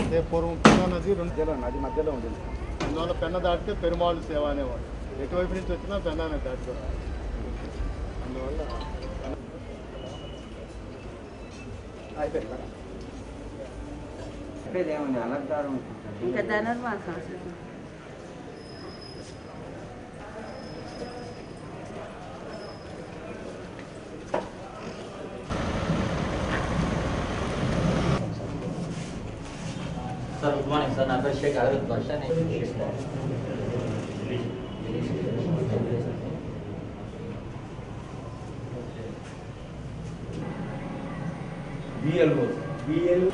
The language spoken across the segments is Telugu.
అదే పూర్వం పెన్నా నది రెండు మధ్యలో నది మధ్యలో ఉండేది సార్ అందువల్ల పెన్న దాటితే పెరుమాళ్ళు సేవ అనేవాడు ఎటువైపు నుంచి వచ్చినా పెన్నానే దాటుకోవాలి అందువల్ల అయిపోయింది సార్ చెప్పేదేముంది అలంకారం ఇంకా ధనుర్మాసం అసలు సార్ గుడ్ మార్నింగ్ సార్ నా పేరు షేక్ అరవింద్ బాషా నేను బిఎల్ఓ బిఎల్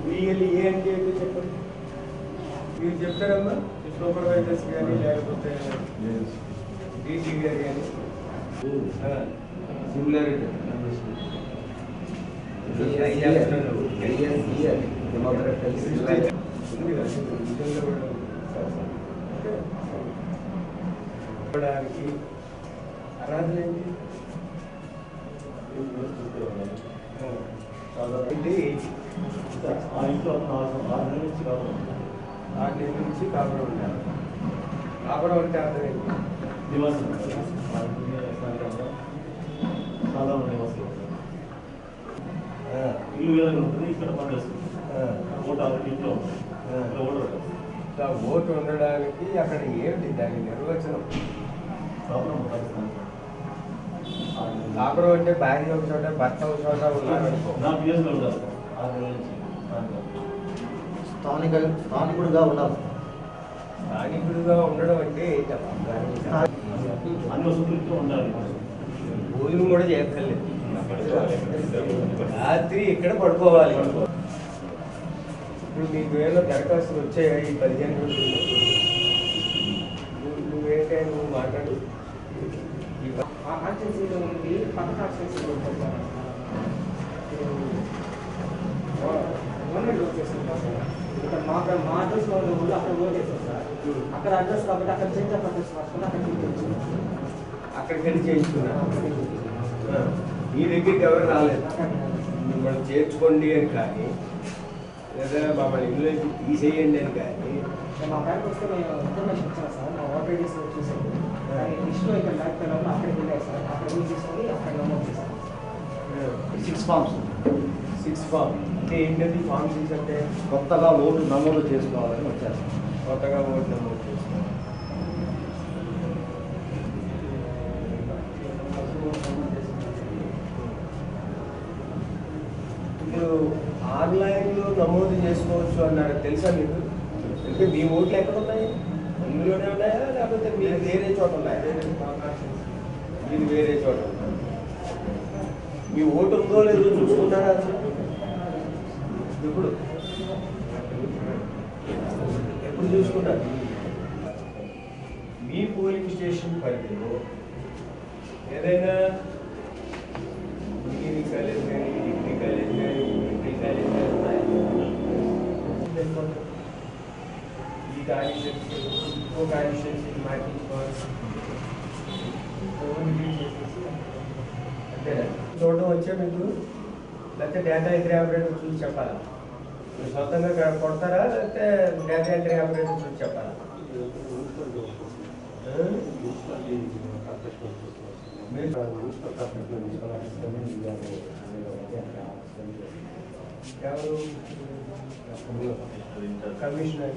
బిఎల్ ఏ అంటే ఏంటో చెప్పండి మీరు చెప్తారమ్మా సూపర్వైజర్స్ కానీ లేకపోతే డీసీ గారు కానీ సిమిలారిటీ చెప్పడానికి అర్హతలు ఏంటి అంటే ఆ ఇంట్లో నాలుగు ఆరు నెలల నుంచి కావాలి ఆరు నెలల నుంచి కాపురం ఉంటారు. కాపురం అంటే అర్థం ఏంటి నివాసం మంది నివాసం ఇల్లు వేరే ఉంటుంది ఇక్కడ పనిచేస్తుంది ఓటు ఆల్రెడీ ఇంట్లో ఓటు ఉండడానికి అక్కడ ఏమిటి దాని నిర్వచనం? స్థానికంగా. కాపురం అంటే భార్య ఒక చోట భర్త ఒక చోట స్థానికంగా. స్థానిక స్థానికుడుగా ఉండాలి. స్థానికుడిగా ఉండడం అంటే భోజనం కూడా చేస్తలేదు రాత్రి ఇక్కడ పడుకోవాలి. ఇప్పుడు మీకు ఏమైనా దరఖాస్తులు వచ్చాయా ఈ పదిహేను రోజులు నువ్వు- నువ్వేంటే నువ్వు మాట్లాడు. ప- ఆ కాన్స్టిట్యూన్సీలో ఉంది పక్క కాన్స్టిట్యూన్సీలో ఉంటుంది సార్ గవర్నమెంట్ వర్క్ చేస్తుంటాం సార్. ఇక్కడ మా మా అడ్రస్ వాళ్ళు ఊళ్ళు అక్కడ వర్క్ చేస్తాం సార్. అక్కడ అడ్రస్ కాబట్టి అక్కడ చేంజ్ ఆఫ్ అడ్రస్ రాసుకుని అక్కడ తీసుకొచ్చి అక్కడికి వెళ్ళి చేయించుకున్నా మీ దగ్గరికి ఎవరు రాలేదు. మిమ్మల్ని చేర్చుకోండి అని కానీ లేదా మమ్మల్ని ఇల్లు తీసేయండి అని కానీ. మా బ్యాంక్ వస్తే మేము ఇన్ఫర్మేషన్ ఇచ్చాం సార్. మా ఓటర్ డీస్ చూసాను ఇక్కడ అక్కడికి సార్ అక్కడ వెళ్ళి తీసుకొని అక్కడ నమోదు సిక్స్ ఫామ్స్ సిక్స్ ఫామ్ అంటే ఏంటది ఫామ్ సిక్స్ అంటే కొత్తగా ఓటు నమోదు చేసుకోవాలని వచ్చారు కొత్తగా ఓటు నమోదు చేసుకోవాలి ఇప్పుడు ఆన్లైన్లో నమోదు చేసుకోవచ్చు అన్నారు తెలుసా మీకు అంటే మీ ఓట్లు ఎక్కడ ఉన్నాయి ఇందులోనే ఉన్నాయా లేకపోతే మీరు వేరే చోట ఉన్నాయా మీరు వేరే చోట మీ ఓటు ఉందో లేదో చూసుకుంటారా? ఇప్పుడు ఎప్పుడు చూసుకున్నారు మీ పోలింగ్ స్టేషన్ పరిధిలో ఏదైనా చూడడం వచ్చా మీకు లేకపోతే డేటా ఎంట్రీ ఆపరేటర్ చూసి చెప్పాలా మీరు సొంతంగా కా- కొడతారా లేకపోతే డేటా ఎంట్రీ ఆపరేటర్ చూసి చెప్పాలా ఆ? మీరు ఎవరు కమిషనర్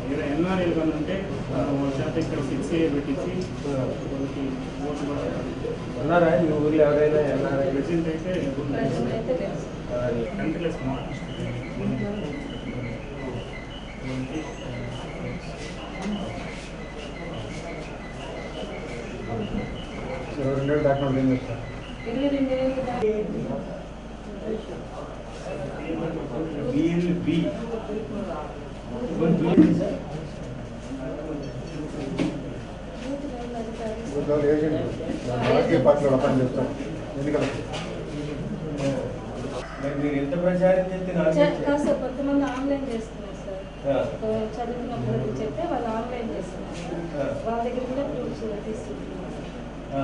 ఇక్కడ ఎన్ఆర్ఐలు కానీ ఉంటే ఆ, ఒక శాతం ఇక్కడ సిక్స్ ఏ పెట్టించి వాళ్ళకి ఓట్లు కూడా ఉన్నారా ఈ ఊర్లో ఎవరైనా ఎన్ఆర్ఐ ప్రెసిడెంట్ అయితే ప్రజెంట్ అయితే లేదు సార్. కంట్రీలెస్ రెండు డాక్టర్ ఏం చేస్తారు ఇరవై కొంతమంది ఆన్లైన్ చేస్తున్నారు సార్. చదువుకున్నప్పుడు చెప్తే వాళ్ళు ఆన్లైన్ చేస్తున్నారు. వాళ్ళ దగ్గర కూడా ప్రూఫ్స్ తీసుకుంటున్నారు ఆ.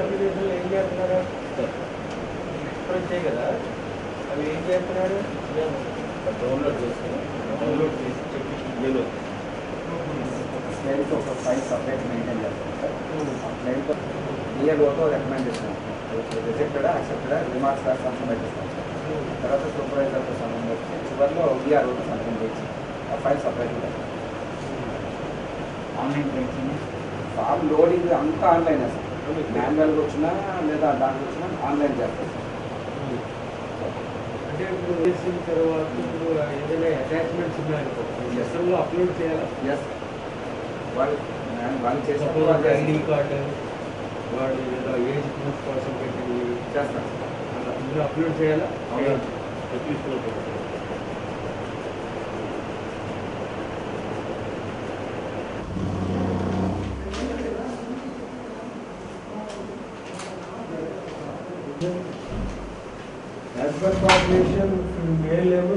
అప్లికేషన్లు ఏం చేస్తున్నారు? ఇప్పుడు వచ్చాయి కదా. అవి ఏం చేస్తున్నారు? డౌన్లోడ్ చేసుకుని డౌన్లోడ్ చేసి చెప్పి ఇయ్యలో స్లైడ్కి ఒక ఫైల్ సపరేట్ మెయింటైన్ చేస్తాం సార్ ఆ స్లైడ్తో క్లియర్ ఓటో రికమెండేషన్ రిజెక్టెడ్ యాక్సెప్టెడ్ రిమార్క్స్ సంతకం పెట్టిస్తాం సార్ తర్వాత సూపర్వైజర్తో సంతకం పెట్టి చివరిలో విఆర్ ఓటో సంతకం చేసి ఆ ఫైల్ సపరేట్గా ఆన్లైన్ ప్రింటింగ్ ఫామ్ లోడింగ్ అంతా ఆన్లైన్ సార్? మాన్యువల్గా వచ్చినా లేదా దాంట్లో వచ్చినా ఆన్లైన్ చేస్తాం. సార్ అంటే ఇప్పుడు చేసిన తర్వాత ఇప్పుడు ఏదైనా అటాచ్మెంట్స్ ఉన్నాయనుకో ఎస్ఎంలో అప్లోడ్ చేయాలా? ఎస్ వాళ్ళు వాళ్ళు చేసిన ఐడి కార్డు వాడు ఏదో ఏజ్ ప్రూఫ్ కోసం పెట్టింది. చేస్తాం సార్ అలా ఇందులో అప్లోడ్ చేయాలా అవును. యాజ్ పర్ పాపులేషన్ మేల్ ఏమో